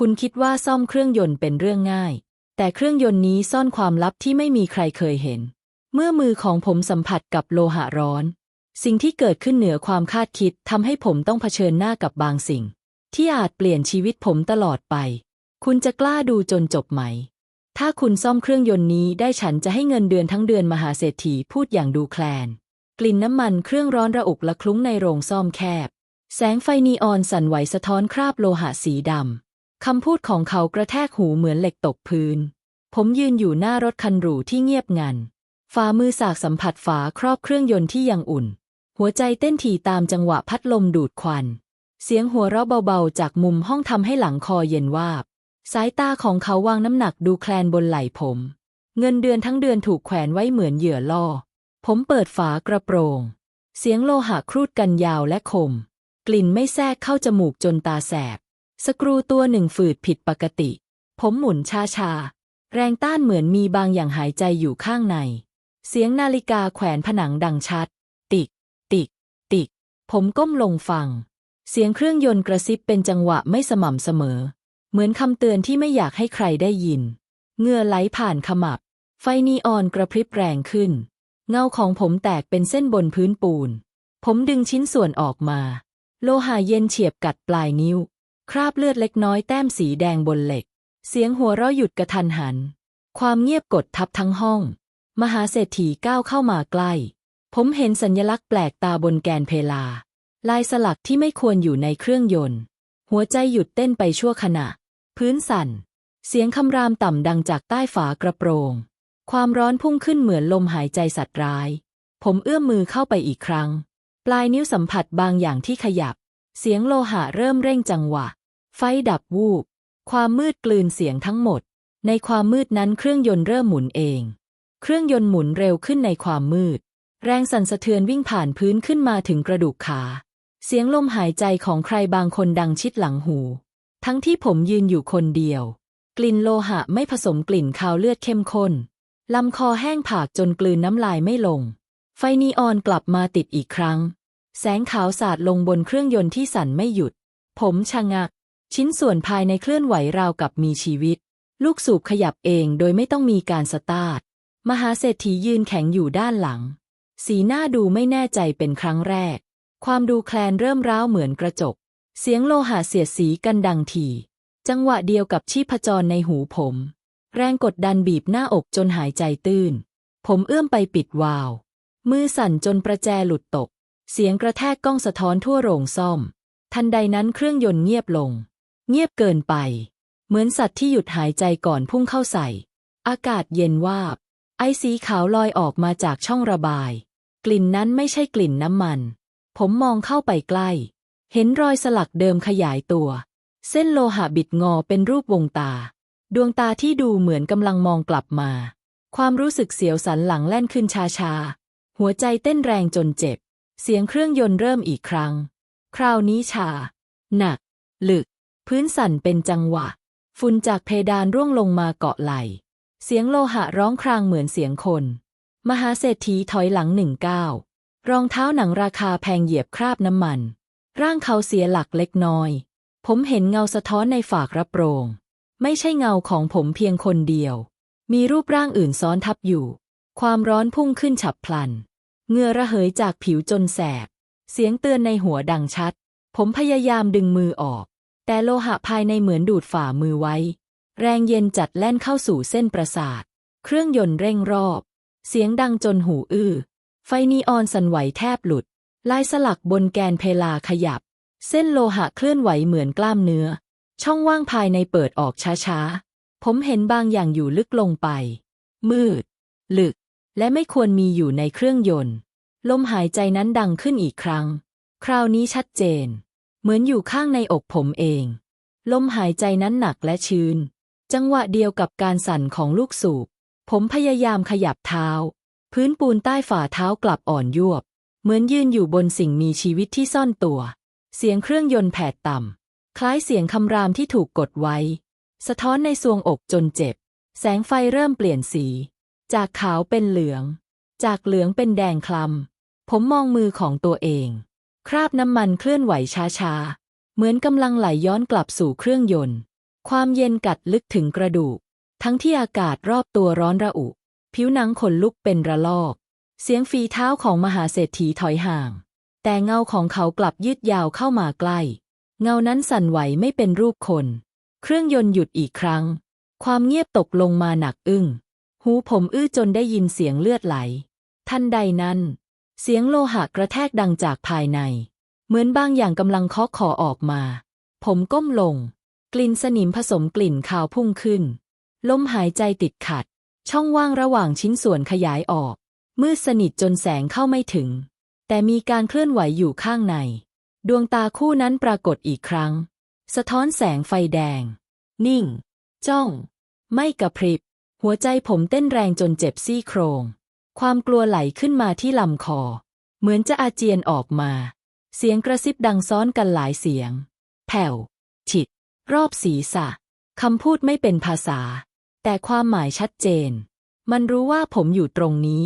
คุณคิดว่าซ่อมเครื่องยนต์เป็นเรื่องง่าย แต่เครื่องยนต์นี้ซ่อนความลับที่ไม่มีใครเคยเห็น เมื่อมือของผมสัมผัสกับโลหะร้อน สิ่งที่เกิดขึ้นเหนือความคาดคิดทำให้ผมต้องเผชิญหน้ากับบางสิ่ง ที่อาจเปลี่ยนชีวิตผมตลอดไป คุณจะกล้าดูจนจบไหม ถ้าคุณซ่อมเครื่องยนต์นี้ได้ฉันจะให้เงินเดือนทั้งเดือนมหาเศรษฐีพูดอย่างดูแคลน กลิ่นน้ำมันเครื่องร้อนระอุกละคลุ้งในโรงซ่อมแคบ แสงไฟนีออนสั่นไหวสะท้อนคราบโลหะสีดำ คำพูดของเขากระแทกหูเหมือนเหล็กตกพื้น ผมยืนอยู่หน้ารถคันหรูที่เงียบงัน ฝ่ามือสากสัมผัสฝาครอบเครื่องยนต์ที่ยังอุ่น หัวใจเต้นถี่ตามจังหวะพัดลมดูดควัน เสียงหัวเราะเบาๆ จากมุมห้องทำให้หลังคอเย็นวาบ สายตาของเขาวางน้ำหนักดูแคลนบนไหล่ผม เงินเดือนทั้งเดือนถูกแขวนไว้เหมือนเหยื่อล่อ ผมเปิดฝากระโปรง เสียงโลหะครูดกันยาวและคม กลิ่นไม่แทรกเข้าจมูกจนตาแสบ สกรูตัวหนึ่งฝืดผิดปกติ ผมหมุนช้าๆ แรงต้านเหมือนมีบางอย่างหายใจอยู่ข้างใน เสียงนาฬิกาแขวนผนังดังชัด ติก ติก ติก ผมก้มลงฟัง เสียงเครื่องยนต์กระซิบเป็นจังหวะไม่สม่ำเสมอ เหมือนคำเตือนที่ไม่อยากให้ใครได้ยินเงื่อไหลผ่านขมับ ไฟนีออนกระพริบแรงขึ้น เงาของผมแตกเป็นเส้นบนพื้นปูน ผมดึงชิ้นส่วนออกมา โลหะเย็นเฉียบกัดปลายนิ้ว คราบเลือดเล็กน้อยแต้มสีแดงบนเหล็ก เสียงหัวเราะหยุดกระทันหัน ความเงียบกดทับทั้งห้อง มหาเศรษฐีก้าวเข้ามาใกล้ ผมเห็นสัญลักษณ์แปลกตาบนแกนเพลา ลายสลักที่ไม่ควรอยู่ในเครื่องยนต์ หัวใจหยุดเต้นไปชั่วขณะ พื้นสั่น เสียงคำรามต่ำดังจากใต้ฝากระโปรง ความร้อนพุ่งขึ้นเหมือนลมหายใจสัตว์ร้าย ผมเอื้อมมือเข้าไปอีกครั้ง ปลายนิ้วสัมผัสบางอย่างที่ขยับ เสียงโลหะเริ่มเร่งจังหวะ ไฟดับวูบ ความมืดกลืนเสียงทั้งหมด ในความมืดนั้นเครื่องยนต์เริ่มหมุนเอง เครื่องยนต์หมุนเร็วขึ้นในความมืด แรงสั่นสะเทือนวิ่งผ่านพื้นขึ้นมาถึงกระดูกขา เสียงลมหายใจของใครบางคนดังชิดหลังหู ทั้งที่ผมยืนอยู่คนเดียว กลิ่นโลหะไม่ผสมกลิ่นคาวเลือดเข้มข้น ลำคอแห้งผากจนกลืนน้ำลายไม่ลง ไฟนีออนกลับมาติดอีกครั้ง แสงขาวสาดลงบนเครื่องยนต์ที่สั่นไม่หยุด ผมชะงัก ชิ้นส่วนภายในเคลื่อนไหวราวกับมีชีวิต ลูกสูบขยับเองโดยไม่ต้องมีการสตาร์ทมหาเศรษฐียืนแข็งอยู่ด้านหลัง สีหน้าดูไม่แน่ใจเป็นครั้งแรก ความดูแคลนเริ่มร้าวเหมือนกระจก เสียงโลหะเสียดสีกันดังถี่จังหวะเดียวกับชีพจรในหูผม แรงกดดันบีบหน้าอกจนหายใจตื้น ผมเอื้อมไปปิดวาล์วมือสั่นจนประแจหลุดตก เสียงกระแทกก้องสะท้อนทั่วโรงซ่อม ทันใดนั้นเครื่องยนต์เงียบลง เงียบเกินไป เหมือนสัตว์ที่หยุดหายใจก่อนพุ่งเข้าใส่ อากาศเย็นวาบ ไอสีขาวลอยออกมาจากช่องระบาย กลิ่นนั้นไม่ใช่กลิ่นน้ำมัน ผมมองเข้าไปใกล้ เห็นรอยสลักเดิมขยายตัว เส้นโลหะบิดงอเป็นรูปวงตา ดวงตาที่ดูเหมือนกำลังมองกลับมา ความรู้สึกเสียวสันหลังแล่นขึ้นชาๆ หัวใจเต้นแรงจนเจ็บ เสียงเครื่องยนต์เริ่มอีกครั้ง คราวนี้ชา หนักลึก พื้นสั่นเป็นจังหวะ ฝุ่นจากเพดานร่วงลงมาเกาะไหล เสียงโลหะร้องครางเหมือนเสียงคน มหาเศรษฐีถอยหลังหนึ่งก้าวรองเท้าหนังราคาแพงเหยียบคราบน้ำมัน ร่างเขาเสียหลักเล็กน้อย ผมเห็นเงาสะท้อนในฝากรับโปรง ไม่ใช่เงาของผมเพียงคนเดียว มีรูปร่างอื่นซ้อนทับอยู่ ความร้อนพุ่งขึ้นฉับพลัน เงื่อระเหยจากผิวจนแสบ เสียงเตือนในหัวดังชัด ผมพยายามดึงมือออก แต่โลหะภายในเหมือนดูดฝ่ามือไว้ แรงเย็นจัดแล่นเข้าสู่เส้นประสาท เครื่องยนต์เร่งรอบ เสียงดังจนหูอื้อ ไฟนีออนสั่นไหวแทบหลุด ลายสลักบนแกนเพลาขยับ เส้นโลหะเคลื่อนไหวเหมือนกล้ามเนื้อ ช่องว่างภายในเปิดออกช้าๆ ผมเห็นบางอย่างอยู่ลึกลงไป มืด ลึก และไม่ควรมีอยู่ในเครื่องยนต์ ลมหายใจนั้นดังขึ้นอีกครั้ง คราวนี้ชัดเจน เหมือนอยู่ข้างในอกผมเอง ลมหายใจนั้นหนักและชื้น จังหวะเดียวกับการสั่นของลูกสูบ ผมพยายามขยับเท้า พื้นปูนใต้ฝ่าเท้ากลับอ่อนยวบ เหมือนยืนอยู่บนสิ่งมีชีวิตที่ซ่อนตัว เสียงเครื่องยนต์แผดต่ำ คล้ายเสียงคำรามที่ถูกกดไว้ สะท้อนในซวงอกจนเจ็บ แสงไฟเริ่มเปลี่ยนสี จากขาวเป็นเหลือง จากเหลืองเป็นแดงคล้ำผมมองมือของตัวเอง คราบน้ำมันเคลื่อนไหวช้าๆ เหมือนกำลังไหลย้อนกลับสู่เครื่องยนต์ ความเย็นกัดลึกถึงกระดูก ทั้งที่อากาศรอบตัวร้อนระอุ ผิวหนังขนลุกเป็นระลอก เสียงฝีเท้าของมหาเศรษฐีถอยห่าง แต่เงาของเขากลับยืดยาวเข้ามาใกล้ เงานั้นสั่นไหวไม่เป็นรูปคน เครื่องยนต์หยุดอีกครั้ง ความเงียบตกลงมาหนักอึ้ง หูผมอื้อจนได้ยินเสียงเลือดไหล ทันใดนั้น เสียงโลหะกระแทกดังจากภายใน เหมือนบางอย่างกำลังเคาะคอออกมา ผมก้มลง กลิ่นสนิมผสมกลิ่นคาวพุ่งขึ้น ลมหายใจติดขัด ช่องว่างระหว่างชิ้นส่วนขยายออก มืดสนิทจนแสงเข้าไม่ถึง แต่มีการเคลื่อนไหวอยู่ข้างใน ดวงตาคู่นั้นปรากฏอีกครั้ง สะท้อนแสงไฟแดง นิ่ง จ้อง ไม่กระพริบ หัวใจผมเต้นแรงจนเจ็บซี่โครง ความกลัวไหลขึ้นมาที่ลำคอ เหมือนจะอาเจียนออกมา เสียงกระซิบดังซ้อนกันหลายเสียง แผ่วฉิด รอบศีรษะคำพูดไม่เป็นภาษา แต่ความหมายชัดเจน มันรู้ว่าผมอยู่ตรงนี้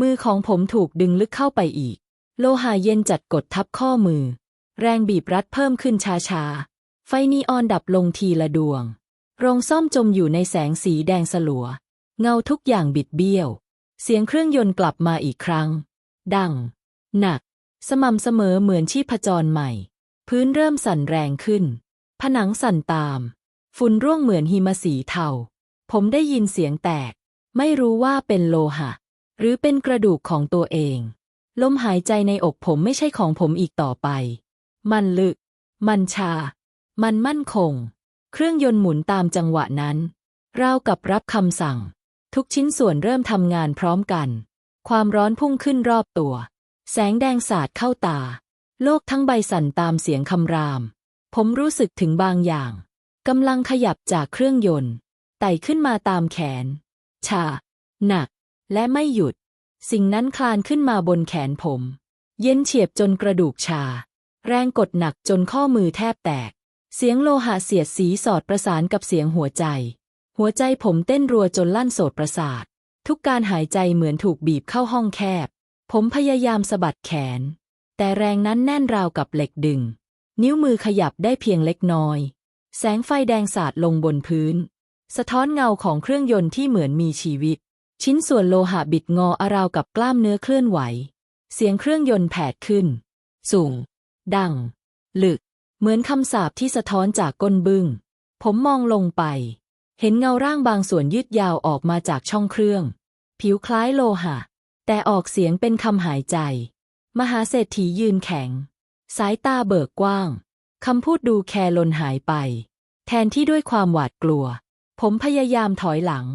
มือของผมถูกดึงลึกเข้าไปอีก โลหะเย็นจัดกดทับข้อมือ แรงบีบรัดเพิ่มขึ้นช้าๆ ไฟนีออนดับลงทีละดวง โรงซ่อมจมอยู่ในแสงสีแดงสลัว เงาทุกอย่างบิดเบี้ยว เสียงเครื่องยนต์กลับมาอีกครั้ง ดัง หนัก สม่ำเสมอเหมือนชีพจรใหม่ พื้นเริ่มสั่นแรงขึ้น ผนังสั่นตาม ฝุ่นร่วงเหมือนหิมะสีเทา ผมได้ยินเสียงแตก ไม่รู้ว่าเป็นโลหะ หรือเป็นกระดูกของตัวเอง ลมหายใจในอกผมไม่ใช่ของผมอีกต่อไป มันลึก มันชา มันมั่นคง เครื่องยนต์หมุนตามจังหวะนั้น ราวกับรับคำสั่ง ทุกชิ้นส่วนเริ่มทำงานพร้อมกัน ความร้อนพุ่งขึ้นรอบตัว แสงแดงสาดเข้าตา โลกทั้งใบสั่นตามเสียงคำราม ผมรู้สึกถึงบางอย่างกำลังขยับจากเครื่องยนต์ไต่ขึ้นมาตามแขน ชา หนัก และไม่หยุด สิ่งนั้นคลานขึ้นมาบนแขนผม เย็นเฉียบจนกระดูกชา แรงกดหนักจนข้อมือแทบแตก เสียงโลหะเสียดสีสอดประสานกับเสียงหัวใจ หัวใจผมเต้นรัวจนลั่นโสดประสาท ทุกการหายใจเหมือนถูกบีบเข้าห้องแคบ ผมพยายามสะบัดแขน แต่แรงนั้นแน่นราวกับเหล็กดึง นิ้วมือขยับได้เพียงเล็กน้อย แสงไฟแดงสาดลงบนพื้น สะท้อนเงาของเครื่องยนต์ที่เหมือนมีชีวิต ชิ้นส่วนโลหะบิดงออาราวกับกล้ามเนื้อเคลื่อนไหว เสียงเครื่องยนต์แผดขึ้น สูง ดัง ลึก เหมือนคำสาปที่สะท้อนจากก้นบึ้ง ผมมองลงไป เห็นเงาร่างบางส่วนยืดยาวออกมาจากช่องเครื่อง ผิวคล้ายโลหะ แต่ออกเสียงเป็นคำหายใจ มหาเศรษฐียืนแข็ง สายตาเบิกกว้าง คำพูดดูแคลนหายไป แทนที่ด้วยความหวาดกลัว ผมพยายามถอยหลัง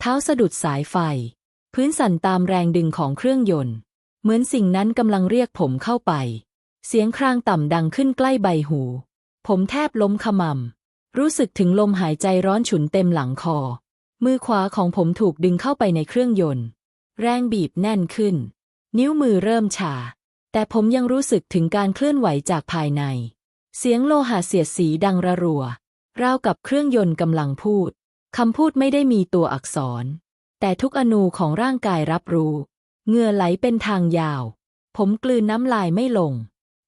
เท้าสะดุดสายไฟ พื้นสั่นตามแรงดึงของเครื่องยนต์ เหมือนสิ่งนั้นกำลังเรียกผมเข้าไป เสียงครางต่ำดังขึ้นใกล้ใบหู ผมแทบล้มขมำรู้สึกถึงลมหายใจร้อนฉุนเต็มหลังคอ มือขวาของผมถูกดึงเข้าไปในเครื่องยนต์ แรงบีบแน่นขึ้น นิ้วมือเริ่มชา แต่ผมยังรู้สึกถึงการเคลื่อนไหวจากภายใน เสียงโลหะเสียดสีดังระรัว ราวกับเครื่องยนต์กำลังพูดคำพูดไม่ได้มีตัวอักษร แต่ทุกอนูของร่างกายรับรู้ เหงื่อไหลเป็นทางยาว ผมกลืนน้ำลายไม่ลง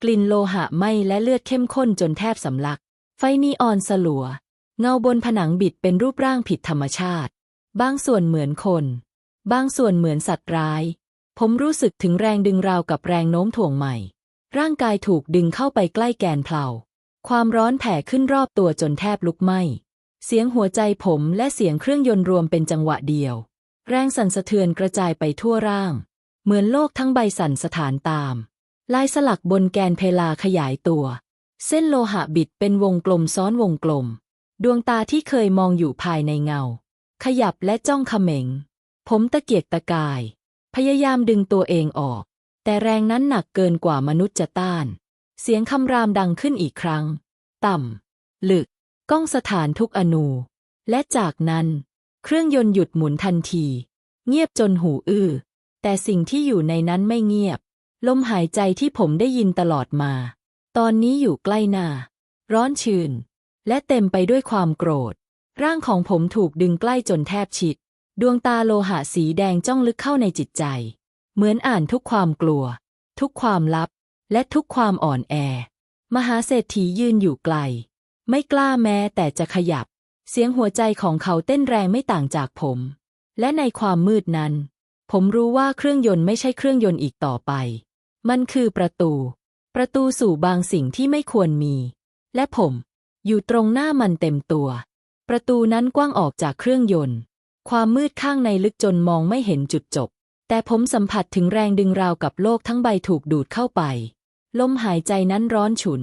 กลิ่นโลหะไหม้และเลือดเข้มข้นจนแทบสำลัก ไฟนีออนสลัว เงาบนผนังบิดเป็นรูปร่างผิดธรรมชาติ บางส่วนเหมือนคน บางส่วนเหมือนสัตว์ร้าย ผมรู้สึกถึงแรงดึงราวกับแรงโน้มถ่วงใหม่ ร่างกายถูกดึงเข้าไปใกล้แกนเพลาความร้อนแผ่ขึ้นรอบตัวจนแทบลุกไหม้ เสียงหัวใจผมและเสียงเครื่องยนต์รวมเป็นจังหวะเดียว แรงสั่นสะเทือนกระจายไปทั่วร่าง เหมือนโลกทั้งใบสั่นสถานตาม ลายสลักบนแกนเพลาขยายตัว เส้นโลหะบิดเป็นวงกลมซ้อนวงกลม ดวงตาที่เคยมองอยู่ภายในเงา ขยับและจ้องเขม็ง ผมตะเกียกตะกาย พยายามดึงตัวเองออก แต่แรงนั้นหนักเกินกว่ามนุษย์จะต้าน เสียงคำรามดังขึ้นอีกครั้ง ต่ำ ลึก ก้องสถานทุกอนู และจากนั้น เครื่องยนต์หยุดหมุนทันที เงียบจนหูอื้อ แต่สิ่งที่อยู่ในนั้นไม่เงียบ ลมหายใจที่ผมได้ยินตลอดมา ตอนนี้อยู่ใกล้หน้า ร้อนชื้น และเต็มไปด้วยความโกรธ ร่างของผมถูกดึงใกล้จนแทบชิด ดวงตาโลหะสีแดงจ้องลึกเข้าในจิตใจ เหมือนอ่านทุกความกลัว ทุกความลับ และทุกความอ่อนแอ มหาเศรษฐียืนอยู่ไกล ไม่กล้าแม้แต่จะขยับ เสียงหัวใจของเขาเต้นแรงไม่ต่างจากผม และในความมืดนั้น ผมรู้ว่าเครื่องยนต์ไม่ใช่เครื่องยนต์อีกต่อไป มันคือประตู ประตูสู่บางสิ่งที่ไม่ควรมี และผม อยู่ตรงหน้ามันเต็มตัว ประตูนั้นกว้างออกจากเครื่องยนต์ ความมืดข้างในลึกจนมองไม่เห็นจุดจบ แต่ผมสัมผัสถึงแรงดึงราวกับโลกทั้งใบถูกดูดเข้าไป ลมหายใจนั้นร้อนฉุน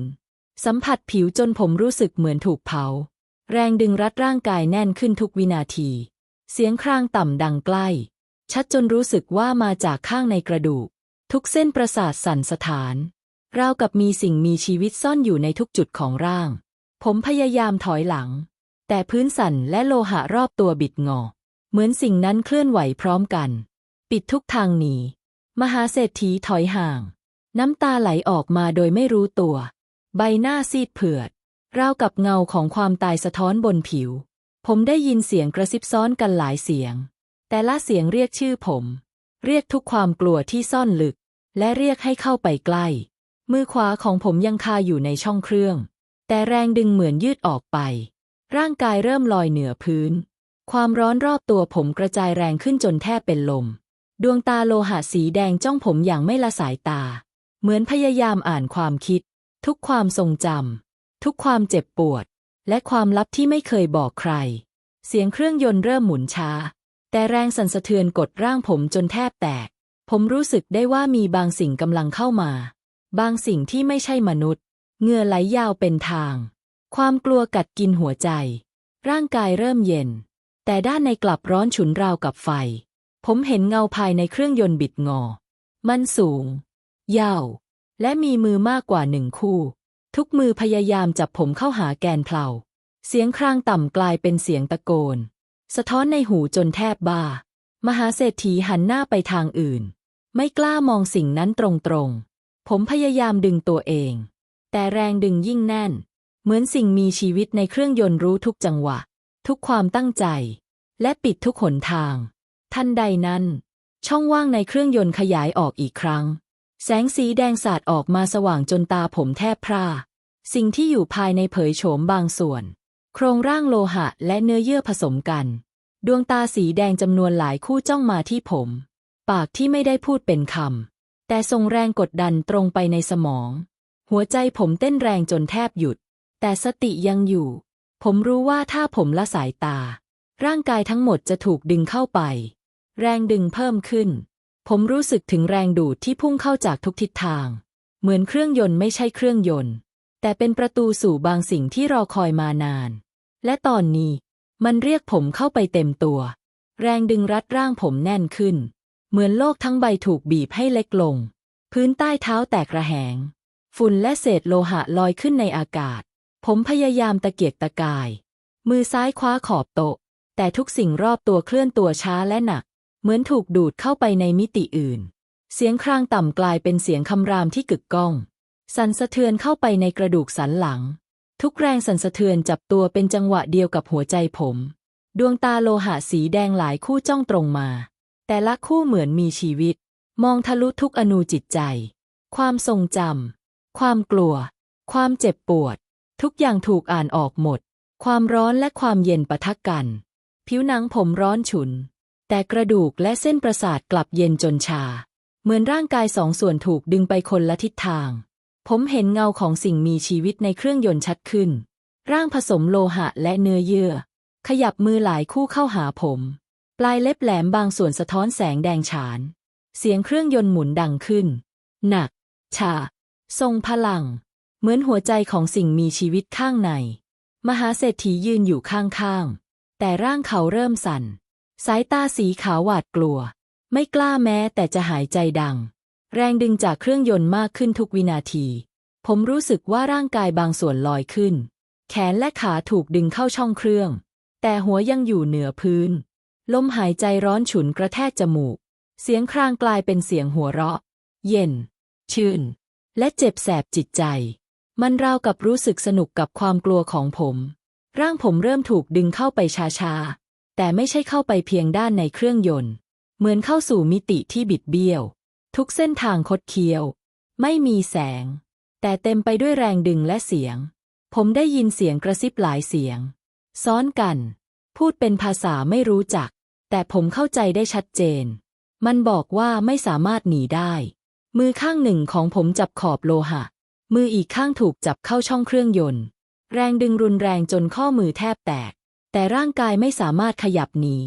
สัมผัสผิวจนผมรู้สึกเหมือนถูกเผา แรงดึงรัดร่างกายแน่นขึ้นทุกวินาที เสียงครางต่ำดังใกล้ ชัดจนรู้สึกว่ามาจากข้างในกระดูก ทุกเส้นประสาทสั่นสถาน ราวกับมีสิ่งมีชีวิตซ่อนอยู่ในทุกจุดของร่าง ผมพยายามถอยหลัง แต่พื้นสั่นและโลหะรอบตัวบิดงอ เหมือนสิ่งนั้นเคลื่อนไหวพร้อมกัน ปิดทุกทางหนีมหาเศรษฐีถอยห่าง น้ำตาไหลออกมาโดยไม่รู้ตัว ใบหน้าซีดเผือด ราวกับเงาของความตายสะท้อนบนผิว ผมได้ยินเสียงกระซิบซ้อนกันหลายเสียง แต่ละเสียงเรียกชื่อผม เรียกทุกความกลัวที่ซ่อนลึก และเรียกให้เข้าไปใกล้ มือขวาของผมยังคาอยู่ในช่องเครื่อง แต่แรงดึงเหมือนยืดออกไป ร่างกายเริ่มลอยเหนือพื้น ความร้อนรอบตัวผมกระจายแรงขึ้นจนแทบเป็นลม ดวงตาโลหะสีแดงจ้องผมอย่างไม่ละสายตา เหมือนพยายามอ่านความคิด ทุกความทรงจำทุกความเจ็บปวด และความลับที่ไม่เคยบอกใคร เสียงเครื่องยนต์เริ่มหมุนช้า แต่แรงสั่นสะเทือนกดร่างผมจนแทบแตก ผมรู้สึกได้ว่ามีบางสิ่งกำลังเข้ามา บางสิ่งที่ไม่ใช่มนุษย์เหงื่อไหลยาวเป็นทาง ความกลัวกัดกินหัวใจ ร่างกายเริ่มเย็น แต่ด้านในกลับร้อนฉุนราวกับไฟ ผมเห็นเงาภายในเครื่องยนต์บิดงอ มันสูง ยาว และมีมือมากกว่าหนึ่งคู่ ทุกมือพยายามจับผมเข้าหาแกนเพลา เสียงครางต่ำกลายเป็นเสียงตะโกน สะท้อนในหูจนแทบบ้า มหาเศรษฐีหันหน้าไปทางอื่น ไม่กล้ามองสิ่งนั้นตรงๆ ผมพยายามดึงตัวเอง แต่แรงดึงยิ่งแน่น เหมือนสิ่งมีชีวิตในเครื่องยนต์รู้ทุกจังหวะ ทุกความตั้งใจ และปิดทุกหนทาง ทันใดนั้น ช่องว่างในเครื่องยนต์ขยายออกอีกครั้ง แสงสีแดงสาดออกมาสว่างจนตาผมแทบพร่าสิ่งที่อยู่ภายในเผยโฉมบางส่วน โครงร่างโลหะและเนื้อเยื่อผสมกัน ดวงตาสีแดงจำนวนหลายคู่จ้องมาที่ผม ปากที่ไม่ได้พูดเป็นคำแต่ส่งแรงกดดันตรงไปในสมอง หัวใจผมเต้นแรงจนแทบหยุด แต่สติยังอยู่ ผมรู้ว่าถ้าผมละสายตา ร่างกายทั้งหมดจะถูกดึงเข้าไป แรงดึงเพิ่มขึ้น ผมรู้สึกถึงแรงดูดที่พุ่งเข้าจากทุกทิศทาง เหมือนเครื่องยนต์ไม่ใช่เครื่องยนต์ แต่เป็นประตูสู่บางสิ่งที่รอคอยมานาน และตอนนี้ มันเรียกผมเข้าไปเต็มตัว แรงดึงรัดร่างผมแน่นขึ้น เหมือนโลกทั้งใบถูกบีบให้เล็กลง พื้นใต้เท้าแตกระแหง ฝุ่นและเศษโลหะลอยขึ้นในอากาศ ผมพยายามตะเกียกตะกาย มือซ้ายคว้าขอบโต๊ะ แต่ทุกสิ่งรอบตัวเคลื่อนตัวช้าและหนัก เหมือนถูกดูดเข้าไปในมิติอื่น เสียงครางต่ำกลายเป็นเสียงคำรามที่กึกก้อง สั่นสะเทือนเข้าไปในกระดูกสันหลัง ทุกแรงสั่นสะเทือนจับตัวเป็นจังหวะเดียวกับหัวใจผม ดวงตาโลหะสีแดงหลายคู่จ้องตรงมา แต่ละคู่เหมือนมีชีวิต มองทะลุทุกอนูจิตใจ ความทรงจำความกลัว ความเจ็บปวด ทุกอย่างถูกอ่านออกหมด ความร้อนและความเย็นปะทะกัน ผิวหนังผมร้อนฉุน แต่กระดูกและเส้นประสาทกลับเย็นจนชา เหมือนร่างกายสองส่วนถูกดึงไปคนละทิศทาง ผมเห็นเงาของสิ่งมีชีวิตในเครื่องยนต์ชัดขึ้น ร่างผสมโลหะและเนื้อเยื่อ ขยับมือหลายคู่เข้าหาผม ปลายเล็บแหลมบางส่วนสะท้อนแสงแดงฉาน เสียงเครื่องยนต์หมุนดังขึ้น หนัก ชา ทรงพลัง เหมือนหัวใจของสิ่งมีชีวิตข้างใน มหาเศรษฐียืนอยู่ข้างๆ แต่ร่างเขาเริ่มสั่น สายตาสีขาวหวาดกลัว ไม่กล้าแม้แต่จะหายใจดัง แรงดึงจากเครื่องยนต์มากขึ้นทุกวินาที ผมรู้สึกว่าร่างกายบางส่วนลอยขึ้น แขนและขาถูกดึงเข้าช่องเครื่อง แต่หัวยังอยู่เหนือพื้น ลมหายใจร้อนฉุนกระแทกจมูก เสียงครางกลายเป็นเสียงหัวเราะ เย็น ชื่น และเจ็บแสบจิตใจ มันราวกับรู้สึกสนุกกับความกลัวของผม ร่างผมเริ่มถูกดึงเข้าไปช้าๆ แต่ไม่ใช่เข้าไปเพียงด้านในเครื่องยนต์ เหมือนเข้าสู่มิติที่บิดเบี้ยว ทุกเส้นทางคดเคี้ยว ไม่มีแสง แต่เต็มไปด้วยแรงดึงและเสียง ผมได้ยินเสียงกระซิบหลายเสียง ซ้อนกัน พูดเป็นภาษาไม่รู้จัก แต่ผมเข้าใจได้ชัดเจน มันบอกว่าไม่สามารถหนีได้ มือข้างหนึ่งของผมจับขอบโลหะ มืออีกข้างถูกจับเข้าช่องเครื่องยนต์ แรงดึงรุนแรงจนข้อมือแทบแตก แต่ร่างกายไม่สามารถขยับหนี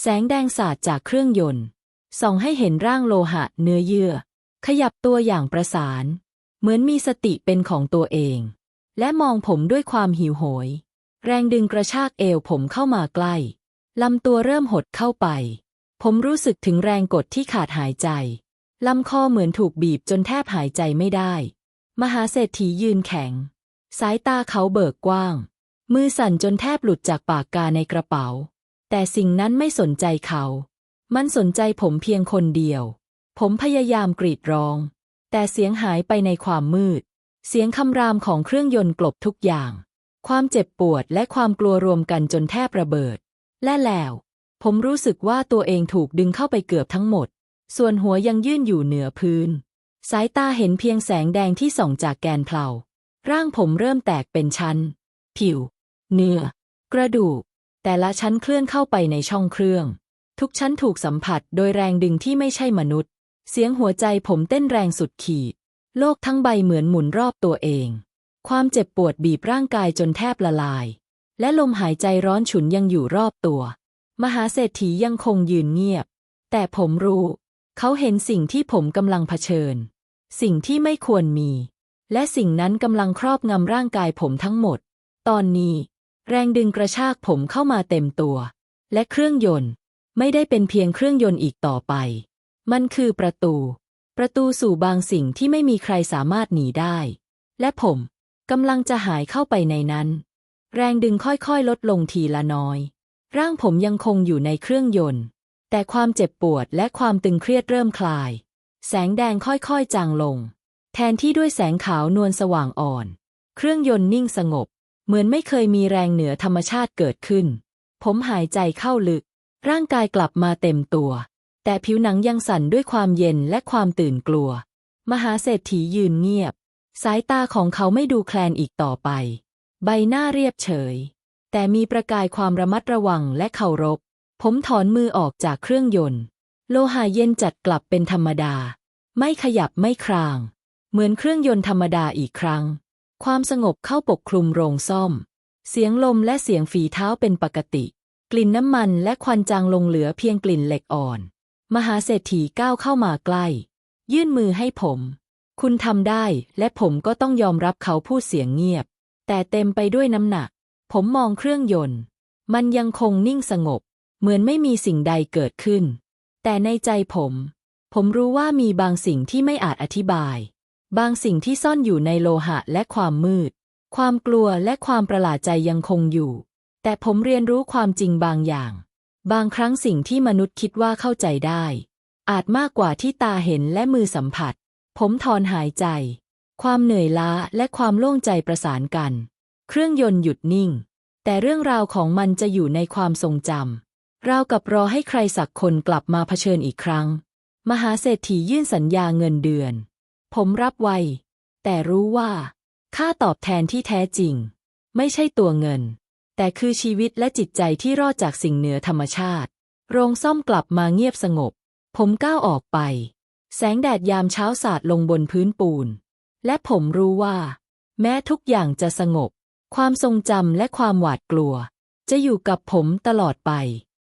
แสงแดงสาดจากเครื่องยนต์ ส่องให้เห็นร่างโลหะเนื้อเยื่อ ขยับตัวอย่างประสาน เหมือนมีสติเป็นของตัวเอง และมองผมด้วยความหิวโหย แรงดึงกระชากเอวผมเข้ามาใกล้ลำตัวเริ่มหดเข้าไป ผมรู้สึกถึงแรงกดที่ขาดหายใจลำคอเหมือนถูกบีบจนแทบหายใจไม่ได้ มหาเศรษฐียืนแข็ง สายตาเขาเบิกกว้าง มือสั่นจนแทบหลุดจากปากกาในกระเป๋า แต่สิ่งนั้นไม่สนใจเขา มันสนใจผมเพียงคนเดียว ผมพยายามกรีดร้อง แต่เสียงหายไปในความมืด เสียงคำรามของเครื่องยนต์กลบทุกอย่าง ความเจ็บปวดและความกลัวรวมกันจนแทบระเบิด และแล้ว ผมรู้สึกว่าตัวเองถูกดึงเข้าไปเกือบทั้งหมด ส่วนหัวยังยื่นอยู่เหนือพื้น สายตาเห็นเพียงแสงแดงที่ส่องจากแกนเพลา ร่างผมเริ่มแตกเป็นชั้น ผิว เนื้อ กระดูก แต่ละชั้นเคลื่อนเข้าไปในช่องเครื่อง ทุกชั้นถูกสัมผัสโดยแรงดึงที่ไม่ใช่มนุษย์ เสียงหัวใจผมเต้นแรงสุดขีด โลกทั้งใบเหมือนหมุนรอบตัวเอง ความเจ็บปวดบีบร่างกายจนแทบละลาย และลมหายใจร้อนฉุนยังอยู่รอบตัว มหาเศรษฐียังคงยืนเงียบ แต่ผมรู้ เขาเห็นสิ่งที่ผมกำลังเผชิญ สิ่งที่ไม่ควรมี และสิ่งนั้นกำลังครอบงำร่างกายผมทั้งหมด ตอนนี้ แรงดึงกระชากผมเข้ามาเต็มตัว และเครื่องยนต์ ไม่ได้เป็นเพียงเครื่องยนต์อีกต่อไป มันคือประตู ประตูสู่บางสิ่งที่ไม่มีใครสามารถหนีได้ และผมกำลังจะหายเข้าไปในนั้น แรงดึงค่อยๆ ลดลงทีละน้อย ร่างผมยังคงอยู่ในเครื่องยนต์ แต่ความเจ็บปวดและความตึงเครียดเริ่มคลาย แสงแดงค่อยๆ จางลง แทนที่ด้วยแสงขาวนวลสว่างอ่อน เครื่องยนต์นิ่งสงบ เหมือนไม่เคยมีแรงเหนือธรรมชาติเกิดขึ้น ผมหายใจเข้าลึก ร่างกายกลับมาเต็มตัว แต่ผิวหนังยังสั่นด้วยความเย็นและความตื่นกลัว มหาเศรษฐียืนเงียบ สายตาของเขาไม่ดูแคลนอีกต่อไป ใบหน้าเรียบเฉย แต่มีประกายความระมัดระวังและเคารพ ผมถอนมือออกจากเครื่องยนต์ โลหะเย็นจัดกลับเป็นธรรมดา ไม่ขยับไม่คราง เหมือนเครื่องยนต์ธรรมดาอีกครั้ง ความสงบเข้าปกคลุมโรงซ่อม เสียงลมและเสียงฝีเท้าเป็นปกติ กลิ่นน้ำมันและควันจางลงเหลือเพียงกลิ่นเหล็กอ่อน มหาเศรษฐีก้าวเข้ามาใกล้ ยื่นมือให้ผม คุณทำได้และผมก็ต้องยอมรับเขาพูดเสียงเงียบ แต่เต็มไปด้วยน้ำหนัก ผมมองเครื่องยนต์ มันยังคงนิ่งสงบ เหมือนไม่มีสิ่งใดเกิดขึ้น แต่ในใจผม ผมรู้ว่ามีบางสิ่งที่ไม่อาจอธิบาย บางสิ่งที่ซ่อนอยู่ในโลหะและความมืด ความกลัวและความประหลาดใจยังคงอยู่ แต่ผมเรียนรู้ความจริงบางอย่าง บางครั้งสิ่งที่มนุษย์คิดว่าเข้าใจได้ อาจมากกว่าที่ตาเห็นและมือสัมผัส ผมถอนหายใจ ความเหนื่อยล้าและความโล่งใจประสานกัน เครื่องยนต์หยุดนิ่ง แต่เรื่องราวของมันจะอยู่ในความทรงจำราวกับรอให้ใครสักคนกลับมาเผชิญอีกครั้ง มหาเศรษฐียื่นสัญญาเงินเดือน ผมรับไวแต่รู้ว่า ค่าตอบแทนที่แท้จริง ไม่ใช่ตัวเงิน แต่คือชีวิตและจิตใจที่รอดจากสิ่งเหนือธรรมชาติ โรงซ่อมกลับมาเงียบสงบ ผมก้าวออกไป แสงแดดยามเช้าสาดลงบนพื้นปูน และผมรู้ว่า แม้ทุกอย่างจะสงบ ความทรงจำและความหวาดกลัว จะอยู่กับผมตลอดไป